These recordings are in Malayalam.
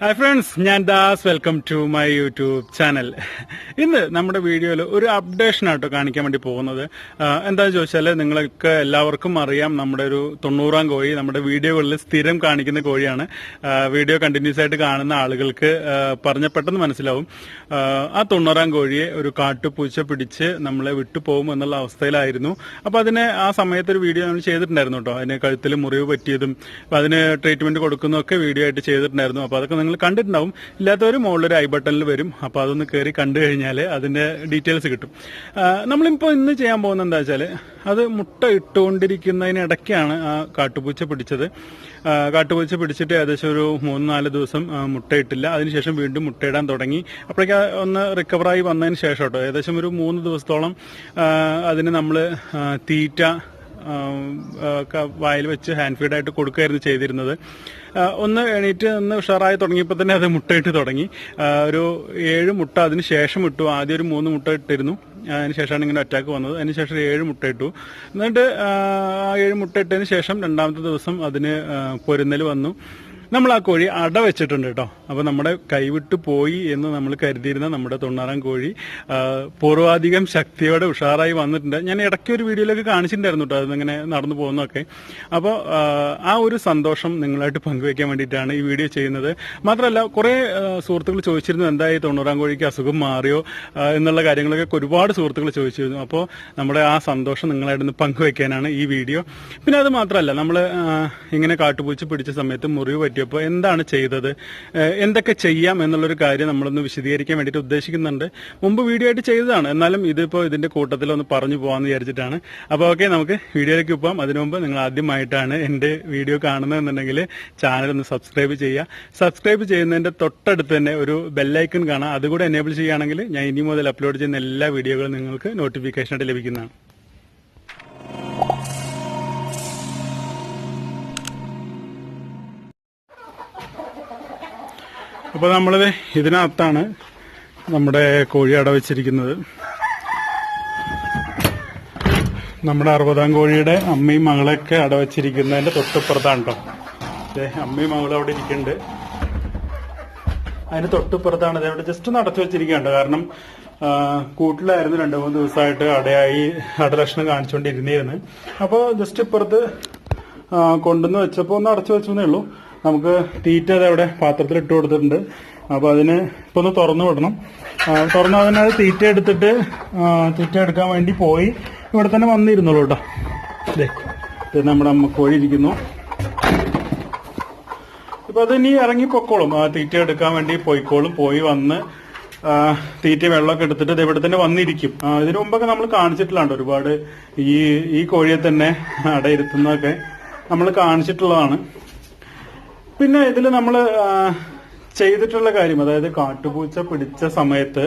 ഹായ് ഫ്രണ്ട്സ് ഞാൻ Das. Welcome to my YouTube channel ഇന്ന് നമ്മുടെ വീഡിയോയിൽ ഒരു അപ്ഡേഷൻ ആട്ടോ കാണിക്കാൻ വേണ്ടി പോകുന്നത്. എന്താ ചോദിച്ചാൽ നിങ്ങൾക്ക് എല്ലാവർക്കും അറിയാം നമ്മുടെ ഒരു തൊണ്ണൂറാം കോഴി നമ്മുടെ വീഡിയോകളിൽ സ്ഥിരം കാണിക്കുന്ന കോഴിയാണ്. വീഡിയോ കണ്ടിന്യൂസ് ആയിട്ട് കാണുന്ന ആളുകൾക്ക് പറഞ്ഞ പെട്ടെന്ന് മനസ്സിലാവും. ആ, തൊണ്ണൂറാം കോഴിയെ ഒരു കാട്ടുപൂച്ച പിടിച്ച് നമ്മളെ വിട്ടുപോകും എന്നുള്ള അവസ്ഥയിലായിരുന്നു. അപ്പോൾ അതിന് ആ സമയത്ത് ഒരു വീഡിയോ നമ്മൾ ചെയ്തിട്ടുണ്ടായിരുന്നു കേട്ടോ. അതിന് കഴുത്തിൽ മുറിവ് പറ്റിയതും അതിന് ട്രീറ്റ്മെന്റ് കൊടുക്കുന്നതൊക്കെ വീഡിയോ ആയിട്ട് ചെയ്തിട്ടുണ്ടായിരുന്നു. അപ്പോൾ അതൊക്കെ നിങ്ങൾ കണ്ടിട്ടുണ്ടാവും. ഇല്ലാത്തവർ മുകളിലൊരു ഐ ബട്ടണിൽ വരും. അപ്പൊ അതൊന്ന് കയറി കണ്ടു കഴിഞ്ഞാൽ അതിന്റെ ഡീറ്റെയിൽസ് കിട്ടും. നമ്മളിപ്പോ ഇന്ന് ചെയ്യാൻ പോകുന്നത് എന്താ വെച്ചാൽ അത് മുട്ട ഇട്ടുകൊണ്ടിരിക്കുന്നതിനിടയ്ക്കാണ് ആ കാട്ടുപൂച്ച പിടിച്ചത്. കാട്ടുപൂച്ച പിടിച്ചിട്ട് ഏകദേശം ഒരു മൂന്ന് നാല് ദിവസം മുട്ട മുട്ടയിട്ടില്ല അതിനുശേഷം വീണ്ടും മുട്ടയിടാൻ തുടങ്ങി. അപ്പോഴേക്ക് ഒന്ന് റിക്കവറായി വന്നതിന് ശേഷം കേട്ടോ ഏകദേശം ഒരു മൂന്ന് ദിവസത്തോളം അതിന് നമ്മൾ തീറ്റ വായിൽ വെച്ച് ഹാൻഡ് ഫീഡായിട്ട് കൊടുക്കുകയായിരുന്നു ചെയ്തിരുന്നത്. ഒന്ന് എണീറ്റ് ഒന്ന് ഉഷാറായി തുടങ്ങിയപ്പോൾ തന്നെ അത് മുട്ടയിട്ട് തുടങ്ങി. ഒരു ഏഴ് മുട്ട അതിന് ശേഷം ഇട്ടു. ആദ്യം ഒരു മൂന്ന് മുട്ട ഇട്ടിരുന്നു. അതിന് ശേഷമാണ് ഇങ്ങനെ അറ്റാക്ക് വന്നത്. അതിന് ശേഷം ഒരു ഏഴ് മുട്ട ഇട്ടു. എന്നിട്ട് ഏഴ് മുട്ട ഇട്ടതിന് ശേഷം രണ്ടാമത്തെ ദിവസം അതിന് പൊരുന്നൽ വന്നു. നമ്മൾ ആ കോഴി അട വെച്ചിട്ടുണ്ട് കേട്ടോ. അപ്പൊ നമ്മുടെ കൈവിട്ട് പോയി എന്ന് നമ്മൾ കരുതിയിരുന്ന നമ്മുടെ തൊണ്ണാറാം കോഴി പൂർവാധികം ശക്തിയോടെ ഉഷാറായി വന്നിട്ടുണ്ട്. ഞാൻ ഇടയ്ക്ക് ഒരു വീഡിയോയിലൊക്കെ കാണിച്ചിട്ടുണ്ടായിരുന്നു കേട്ടോ അതിങ്ങനെ നടന്നു പോകുന്നൊക്കെ അപ്പോൾ ആ ഒരു സന്തോഷം നിങ്ങളായിട്ട് പങ്കുവയ്ക്കാൻ വേണ്ടിയിട്ടാണ് ഈ വീഡിയോ ചെയ്യുന്നത്. മാത്രമല്ല കുറെ സുഹൃത്തുക്കൾ ചോദിച്ചിരുന്നു എന്തായി തൊണ്ണൂറാം കോഴിക്ക് അസുഖം മാറിയോ എന്നുള്ള കാര്യങ്ങളൊക്കെ ഒരുപാട് സുഹൃത്തുക്കൾ ചോദിച്ചിരുന്നു. അപ്പോൾ നമ്മുടെ ആ സന്തോഷം നിങ്ങളായിട്ടൊന്ന് പങ്കുവയ്ക്കാനാണ് ഈ വീഡിയോ. പിന്നെ അത് മാത്രമല്ല നമ്മൾ ഇങ്ങനെ കാട്ടുപൂച്ച പിടിച്ച സമയത്ത് മുറിവ് പറ്റിയപ്പോൾ എന്താണ് ചെയ്തത്? എന്തൊക്കെ ചെയ്യാം എന്നുള്ളൊരു കാര്യം നമ്മളൊന്ന് വിശദീകരിക്കാൻ വേണ്ടിയിട്ട് ഉദ്ദേശിക്കുന്നുണ്ട്. മുമ്പ് വീഡിയോ ആയിട്ട് ചെയ്തതാണ്. എന്നാലും ഇതിപ്പോൾ ഇതിന്റെ കൂട്ടത്തിൽ ഒന്ന് പറഞ്ഞു പോകാമെന്ന് വിചാരിച്ചിട്ടാണ്. അപ്പോൾ ഓക്കെ നമുക്ക് വീഡിയോയിലേക്ക് പോകാം അതിനു മുമ്പ് നിങ്ങൾ ആദ്യമായിട്ടാണ് എന്റെ വീഡിയോ കാണുന്നതെന്നുണ്ടെങ്കിൽ ചാനൽ ഒന്ന് സബ്സ്ക്രൈബ് ചെയ്യുക. സബ്സ്ക്രൈബ് ചെയ്യുന്നതിന്റെ തൊട്ടടുത്ത് തന്നെ ഒരു ബെല്ലൈക്കൺ കാണാം. അതുകൂടെ എനേബിൾ ചെയ്യുകയാണെങ്കിൽ ഞാൻ ഇനി മുതൽ അപ്ലോഡ് ചെയ്യുന്ന എല്ലാ വീഡിയോകളും നിങ്ങൾക്ക് നോട്ടിഫിക്കേഷൻ ആയിട്ട് ലഭിക്കുന്നതാണ്. അപ്പോൾ നമ്മൾ ഇതിനകത്താണ് നമ്മുടെ കോഴി അടവച്ചിരിക്കുന്നത് നമ്മുടെ അറുപതാം കോഴിയുടെ അമ്മയും മകളൊക്കെ അടവച്ചിരിക്കുന്നതിന്റെ തൊട്ടുപ്പുറത്താണ് കേട്ടോ അമ്മയും മകളും അവിടെ ഇരിക്കുന്നുണ്ട്. അതിന് തൊട്ടുപ്പുറത്താണ് ഇത് അവിടെ ജസ്റ്റ് ഒന്ന് അടച്ചു വെച്ചിരിക്കുകയാണ് കാരണം കൂട്ടിലായിരുന്നു രണ്ടു മൂന്ന് ദിവസമായിട്ട് അടയായി അടലക്ഷണം കാണിച്ചുകൊണ്ടിരുന്നിരുന്നു അപ്പോൾ ജസ്റ്റ് ഇപ്പുറത്ത് കൊണ്ടുവന്ന് വെച്ചപ്പോൾ ഒന്ന് അടച്ചു വെച്ചേ ഉള്ളൂ. നമുക്ക് തീറ്റ അത് അവിടെ പാത്രത്തിൽ ഇട്ട് കൊടുത്തിട്ടുണ്ട്. അപ്പോൾ അതിന് ഇപ്പൊ ഒന്ന് തുറന്നു വിടണം. തുറന്നു അതിനത് തീറ്റ എടുത്തിട്ട് തീറ്റ എടുക്കാൻ വേണ്ടി പോയി. ഇവിടെ തന്നെ വന്നിരുന്നുള്ളൂ കേട്ടോ. ഇത് നമ്മുടെ അമ്മ കോഴി ഇരിക്കുന്നു. ഇപ്പൊ അത് ഇനി ഇറങ്ങി പൊക്കോളും. തീറ്റ എടുക്കാൻ വേണ്ടി പോയിക്കോളും. പോയി വന്ന് തീറ്റ വെള്ളമൊക്കെ എടുത്തിട്ട് ഇവിടെ തന്നെ വന്നിരിക്കും. ഇതിനു മുമ്പൊക്കെ നമ്മൾ കാണിച്ചിട്ടുള്ളതാണ് ഒരുപാട് ഈ ഈ കോഴിയെ തന്നെ അടയിരുത്തുന്നൊക്കെ നമ്മൾ കാണിച്ചിട്ടുള്ളതാണ്. പിന്നെ ഇതിൽ നമ്മൾ ചെയ്തിട്ടുള്ള കാര്യം അതായത് കാട്ടുപൂച്ച പിടിച്ച സമയത്ത്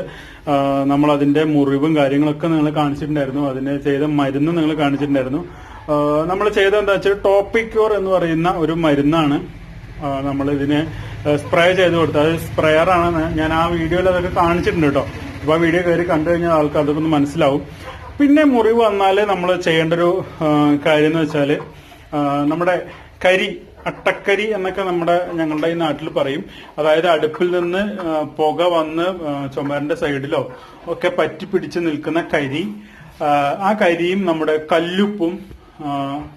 നമ്മൾ അതിന്റെ മുറിവും കാര്യങ്ങളൊക്കെ നിങ്ങൾ കാണിച്ചിട്ടുണ്ടായിരുന്നു. അതിന് ചെയ്ത മരുന്ന് നിങ്ങൾ കാണിച്ചിട്ടുണ്ടായിരുന്നു. നമ്മൾ ചെയ്ത എന്താ വെച്ചാൽ ടോപ്പിക്യൂർ എന്ന് പറയുന്ന ഒരു മരുന്നാണ് നമ്മൾ ഇതിനെ സ്പ്രേ ചെയ്ത് കൊടുത്തത്. അത് സ്പ്രെയർ ആണ് ഞാൻ ആ വീഡിയോയിൽ അതൊക്കെ കാണിച്ചിട്ടുണ്ട് കേട്ടോ. അപ്പൊ ആ വീഡിയോ കയറി കണ്ടു കഴിഞ്ഞാൽ ആൾക്ക് അതൊക്കെ ഒന്ന് മനസ്സിലാവും. പിന്നെ മുറിവ് വന്നാൽ നമ്മൾ ചെയ്യേണ്ട ഒരു കാര്യം എന്ന് വെച്ചാൽ നമ്മുടെ കരി അട്ടക്കരി എന്നൊക്കെ നമ്മുടെ ഞങ്ങളുടെ ഈ നാട്ടിൽ പറയും. അതായത് അടുപ്പിൽ നിന്ന് പുക വന്ന് ചുമരന്റെ സൈഡിലോ ഒക്കെ പറ്റി പിടിച്ച് നിൽക്കുന്ന കരി. ആ, കരിയും നമ്മുടെ കല്ലുപ്പും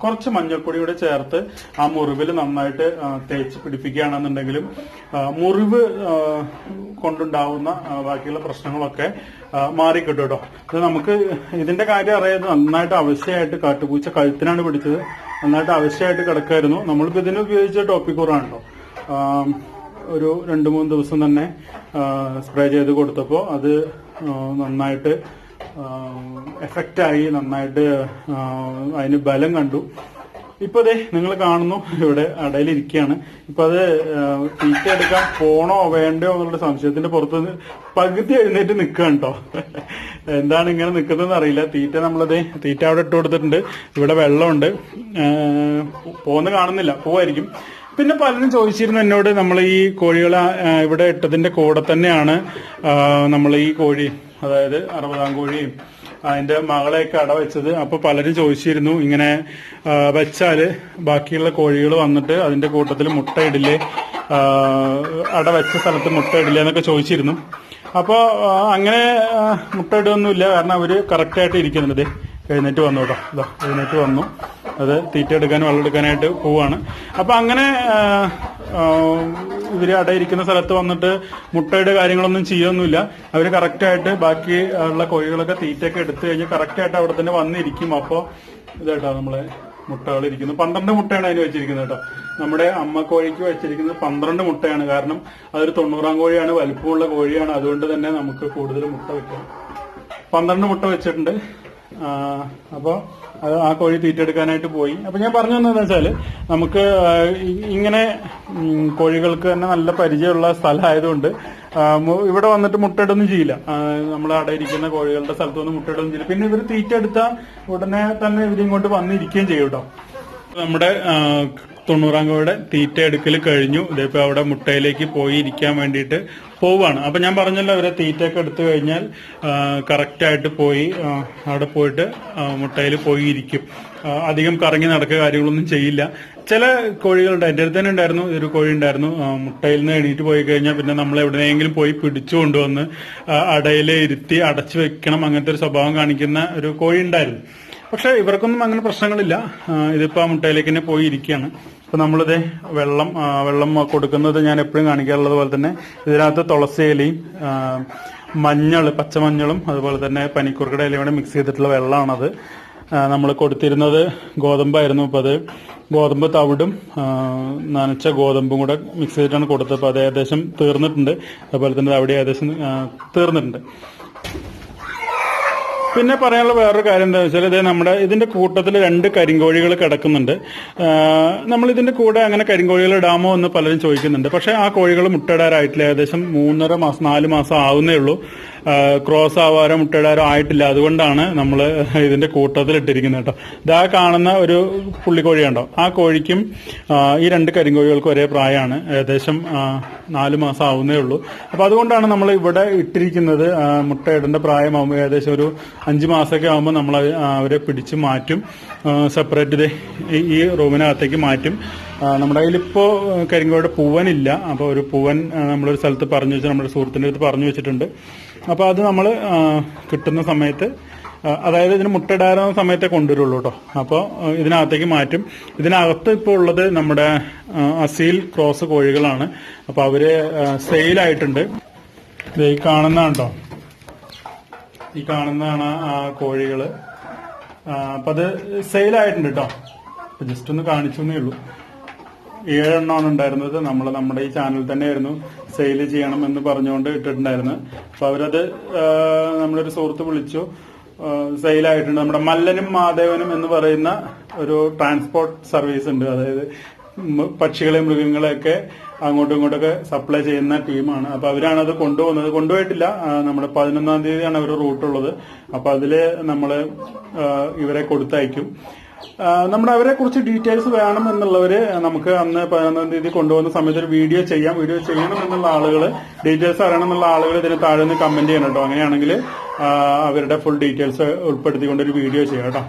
കുറച്ച് മഞ്ഞൾപ്പൊടി കൂടെ ചേർത്ത് ആ മുറിവിൽ നന്നായിട്ട് തേച്ച് പിടിപ്പിക്കുകയാണെന്നുണ്ടെങ്കിലും മുറിവ് കൊണ്ടുണ്ടാവുന്ന ബാക്കിയുള്ള പ്രശ്നങ്ങളൊക്കെ മാറിക്കിട്ടും കേട്ടോ ഇത് നമുക്ക് ഇതിന്റെ കാര്യം അറിയാതെ നന്നായിട്ട് അവശ്യമായിട്ട് കാട്ടുപൂച്ച കഴുത്തിനാണ് പിടിച്ചത്. നന്നായിട്ട് ആവശ്യമായിട്ട് കിടക്കായിരുന്നു. നമ്മളിപ്പോ ഇതിന് ഉപയോഗിച്ച ടോപ്പിക്കൂറാണ് കേട്ടോ ആ, ഒരു രണ്ട് മൂന്ന് ദിവസം തന്നെ സ്പ്രേ ചെയ്ത് കൊടുത്തപ്പോൾ അത് നന്നായിട്ട് എഫക്റ്റായി നന്നായിട്ട് അതിന് ബലം കണ്ടു. ഇപ്പൊ അതെ നിങ്ങൾ കാണുന്നു ഇവിടെ അടയിലിരിക്കുകയാണ് ഇപ്പൊ അത് തീറ്റ എടുക്കാൻ പോണോ വേണ്ടയോ എന്നുള്ള സംശയത്തിന്റെ പുറത്ത് പകുതി എഴുന്നേറ്റ് നിൽക്കുകയാണ് കേട്ടോ എന്താണ് ഇങ്ങനെ നിൽക്കുന്നതെന്ന് അറിയില്ല. തീറ്റ നമ്മളത് തീറ്റ അവിടെ ഇട്ട് കൊടുത്തിട്ടുണ്ട്. ഇവിടെ വെള്ളമുണ്ട്. പോന്ന് കാണുന്നില്ല. പോവായിരിക്കും. പിന്നെ പലരും ചോദിച്ചിരുന്നു എന്നോട് നമ്മൾ ഈ കോഴികളെ ഇവിടെ ഇട്ടതിന്റെ കൂടെ തന്നെയാണ് നമ്മൾ ഈ കോഴി അതായത് അറുപതാം കോഴിയും അതിന്റെ മകളെയൊക്കെ അടവെച്ചത് അപ്പൊ പലരും ചോദിച്ചിരുന്നു ഇങ്ങനെ വെച്ചാൽ ബാക്കിയുള്ള കോഴികൾ വന്നിട്ട് അതിന്റെ കൂട്ടത്തിൽ മുട്ടയിടില്ലേ? അടവെച്ച അട വെച്ച സ്ഥലത്ത് മുട്ടയിടില്ലേ എന്നൊക്കെ ചോദിച്ചിരുന്നു. അപ്പോൾ അങ്ങനെ മുട്ടയിടൊന്നുമില്ല കാരണം അവർ കറക്റ്റായിട്ട് ഇരിക്കുന്നുണ്ട് എഴുന്നേറ്റ് വന്നു കേട്ടോ ഇതാ എഴുന്നേറ്റ് വന്നു. അത് തീറ്റ എടുക്കാൻ വെള്ളം എടുക്കാനായിട്ട് പോവാണ്. അപ്പൊ അങ്ങനെ ഇവർ അടയിരിക്കുന്ന സ്ഥലത്ത് വന്നിട്ട് മുട്ടയുടെ കാര്യങ്ങളൊന്നും ചെയ്യൊന്നുമില്ല. അവർ കറക്റ്റായിട്ട് ബാക്കി ഉള്ള കോഴികളൊക്കെ തീറ്റയൊക്കെ എടുത്തു കഴിഞ്ഞ് കറക്റ്റായിട്ട് അവിടെ തന്നെ വന്നിരിക്കും. അപ്പോൾ ഇതായിട്ടാ നമ്മളെ മുട്ടകൾ ഇരിക്കുന്നത്. പന്ത്രണ്ട് മുട്ടയാണ് അതിന് വെച്ചിരിക്കുന്നത് കേട്ടോ. നമ്മുടെ അമ്മ കോഴിക്ക് വെച്ചിരിക്കുന്നത് പന്ത്രണ്ട് മുട്ടയാണ്. കാരണം അതൊരു തൊണ്ണൂറാം കോഴിയാണ് വലിപ്പമുള്ള കോഴിയാണ്. അതുകൊണ്ട് തന്നെ നമുക്ക് കൂടുതൽ മുട്ട വെക്കാം. പന്ത്രണ്ട് മുട്ട വെച്ചിട്ടുണ്ട്. ആ, അപ്പൊ അത് ആ കോഴി തീറ്റെടുക്കാനായിട്ട് പോയി. അപ്പോൾ ഞാൻ പറഞ്ഞു തന്നതെന്ന് വെച്ചാൽ നമുക്ക് ഇങ്ങനെ കോഴികൾക്ക് തന്നെ നല്ല പരിചയമുള്ള സ്ഥലമായതുകൊണ്ട് ഇവിടെ വന്നിട്ട് മുട്ടയിടൊന്നും ചെയ്യില്ല. നമ്മൾ ഇരിക്കുന്ന കോഴികളുടെ സ്ഥലത്ത് വന്ന് മുട്ടയിടൊന്നും ചെയ്യില്ല. പിന്നെ ഇവർ തീറ്റ എടുത്താൽ ഉടനെ തന്നെ ഇവരിങ്ങോട്ട് വന്നിരിക്കുകയും ചെയ്യും കേട്ടോ നമ്മുടെ തൊണ്ണൂറാം കോഴിയുടെ തീറ്റ എടുക്കൽ കഴിഞ്ഞു. ഇതിപ്പോ അവിടെ മുട്ടയിലേക്ക് പോയി ഇരിക്കാൻ വേണ്ടിയിട്ട് പോവാണ്. അപ്പൊ ഞാൻ പറഞ്ഞല്ലോ അവരെ തീറ്റയൊക്കെ എടുത്തു കഴിഞ്ഞാൽ കറക്റ്റ് ആയിട്ട് പോയി അവിടെ പോയിട്ട് മുട്ടയിൽ പോയി ഇരിക്കും. അധികം കറങ്ങി നടക്കുക കാര്യങ്ങളൊന്നും ചെയ്യില്ല. ചില കോഴികളുണ്ട് എന്റെ അടുത്ത് തന്നെ ഉണ്ടായിരുന്നു ഒരു കോഴി ഉണ്ടായിരുന്നു. മുട്ടയിൽ നിന്ന് എണീറ്റ് പോയി കഴിഞ്ഞാൽ പിന്നെ നമ്മൾ എവിടെയെങ്കിലും പോയി പിടിച്ചു കൊണ്ടുവന്ന് അടയിൽ ഇരുത്തി അടച്ചു വെക്കണം അങ്ങനത്തെ ഒരു സ്വഭാവം കാണിക്കുന്ന ഒരു കോഴി ഉണ്ടായിരുന്നു. പക്ഷെ ഇവർക്കൊന്നും അങ്ങനെ പ്രശ്നങ്ങളില്ല. ഇതിപ്പോ ആ മുട്ടയിലേക്ക് തന്നെ പോയി ഇരിക്കുകയാണ്. അപ്പൊ നമ്മളിത് വെള്ളം വെള്ളം കൊടുക്കുന്നത് ഞാൻ എപ്പോഴും കാണിക്കാറുള്ളത് പോലെ തന്നെ ഇതിനകത്ത് തുളസി ഇലയും മഞ്ഞൾ പച്ചമഞ്ഞളും അതുപോലെ തന്നെ പനിക്കുറുക്കട ഇലയും കൂടെ മിക്സ് ചെയ്തിട്ടുള്ള വെള്ളമാണത് നമ്മൾ കൊടുത്തിരുന്നത് ഗോതമ്പായിരുന്നു. അപ്പോൾ അത് ഗോതമ്പ് തവിടും നനച്ച ഗോതമ്പും കൂടെ മിക്സ് ചെയ്തിട്ടാണ് കൊടുത്തത്. അപ്പോൾ അത് ഏകദേശം തീർന്നിട്ടുണ്ട്. അതുപോലെ തന്നെ അവിടെ ഏകദേശം തീർന്നിട്ടുണ്ട്. പിന്നെ പറയാനുള്ള വേറൊരു കാര്യം എന്താ വെച്ചാൽ ഇതേ നമ്മുടെ ഇതിന്റെ കൂട്ടത്തിൽ രണ്ട് കരിങ്കോഴികൾ കിടക്കുന്നുണ്ട്. നമ്മൾ ഇതിന്റെ കൂടെ അങ്ങനെ കരിങ്കോഴികൾ ഇടാമോ എന്ന് പലരും ചോദിക്കുന്നുണ്ട്. പക്ഷേ ആ കോഴികൾ മുട്ടയിടാറായിട്ടില്ല. ഏകദേശം മൂന്നര മാസം നാല് മാസം ആവുന്നേ ഉള്ളൂ. ക്രോസ് ആവാരോ മുട്ടയിടാരോ ആയിട്ടില്ല. അതുകൊണ്ടാണ് നമ്മൾ ഇതിന്റെ കൂട്ടത്തിൽ ഇട്ടിരിക്കുന്നത് കേട്ടോ. ഇതാ കാണുന്ന ഒരു പുള്ളിക്കോഴി ഉണ്ടോ ആ കോഴിക്കും ഈ രണ്ട് കരിങ്കോഴികൾക്കും ഒരേ പ്രായമാണ്. ഏകദേശം നാലു മാസം ആവുന്നേ ഉള്ളൂ. അപ്പൊ അതുകൊണ്ടാണ് നമ്മൾ ഇവിടെ ഇട്ടിരിക്കുന്നത്. മുട്ടയിടേണ്ട പ്രായമാകുമ്പോൾ ഏകദേശം ഒരു അഞ്ച് മാസമൊക്കെ ആകുമ്പോൾ നമ്മൾ അവരെ പിടിച്ച് മാറ്റും. സെപ്പറേറ്റ് ഈ റൂമിനകത്തേക്ക് മാറ്റും. നമ്മുടെ കയ്യിലിപ്പോ കരിങ്കോയുടെ പൂവനില്ല. അപ്പോൾ ഒരു പൂവൻ നമ്മളൊരു സ്ഥലത്ത് പറഞ്ഞു വെച്ച് നമ്മുടെ സുഹൃത്തിന്റെ അടുത്ത് പറഞ്ഞു വെച്ചിട്ടുണ്ട്. അപ്പോൾ അത് നമ്മൾ കിട്ടുന്ന സമയത്ത് അതായത് ഇതിന് മുട്ടയിടാറുന്ന സമയത്തെ കൊണ്ടുവരുള്ളൂ കേട്ടോ അപ്പോൾ ഇതിനകത്തേക്ക് മാറ്റും. ഇതിനകത്ത് ഇപ്പോൾ ഉള്ളത് നമ്മുടെ അസീൽ ക്രോസ് കോഴികളാണ്. അപ്പോൾ അവർ സെയിലായിട്ടുണ്ട്. ഇത് ഈ കാണുന്നതാണ് കേട്ടോ ഈ കാണുന്നതാണ് ആ കോഴികൾ. അപ്പം അത് സെയിലായിട്ടുണ്ട് കേട്ടോ ജസ്റ്റ് ഒന്ന് കാണിച്ചു എന്നേ ഉള്ളൂ. ഏഴെണ്ണമാണ് ഉണ്ടായിരുന്നത്. നമ്മൾ നമ്മുടെ ഈ ചാനൽ തന്നെയായിരുന്നു. സെയിൽ ചെയ്യണം എന്ന് പറഞ്ഞുകൊണ്ട് ഇട്ടിട്ടുണ്ടായിരുന്നു അപ്പൊ അവരത് നമ്മളൊരു സുഹൃത്ത് വിളിച്ചു. സെയിലായിട്ടുണ്ട് നമ്മുടെ മല്ലനും മാധവനും എന്ന് പറയുന്ന ഒരു ട്രാൻസ്പോർട്ട് സർവീസ് ഉണ്ട്. അതായത് പക്ഷികളെ മൃഗങ്ങളെയൊക്കെ അങ്ങോട്ടും ഇങ്ങോട്ടൊക്കെ സപ്ലൈ ചെയ്യുന്ന ടീമാണ് അപ്പൊ അവരാണ് അത് കൊണ്ടുപോകുന്നത്. കൊണ്ടുപോയിട്ടില്ല. നമ്മുടെ പതിനൊന്നാം തീയതിയാണ് അവർ റൂട്ടുള്ളത് അപ്പൊ അതിൽ നമ്മൾ ഇവരെ കൊടുത്തയക്കും. ആ, നമ്മുടെ അവരെ കുറിച്ച് ഡീറ്റെയിൽസ് വേണം എന്നുള്ളവര് നമുക്ക് അന്ന് പതിനൊന്നാം തീയതി കൊണ്ടുപോകുന്ന സമയത്ത് ഒരു വീഡിയോ ചെയ്യാം. വീഡിയോ ചെയ്യണം എന്നുള്ള ആളുകൾ ഡീറ്റെയിൽസ് അറിയണം എന്നുള്ള ആളുകൾ ഇതിന് താഴെ നിന്ന് കമന്റ് ചെയ്യണം കേട്ടോ. അങ്ങനെയാണെങ്കിൽ അവരുടെ ഫുൾ ഡീറ്റെയിൽസ് ഉൾപ്പെടുത്തിക്കൊണ്ട് ഒരു വീഡിയോ ചെയ്യാം കേട്ടോ.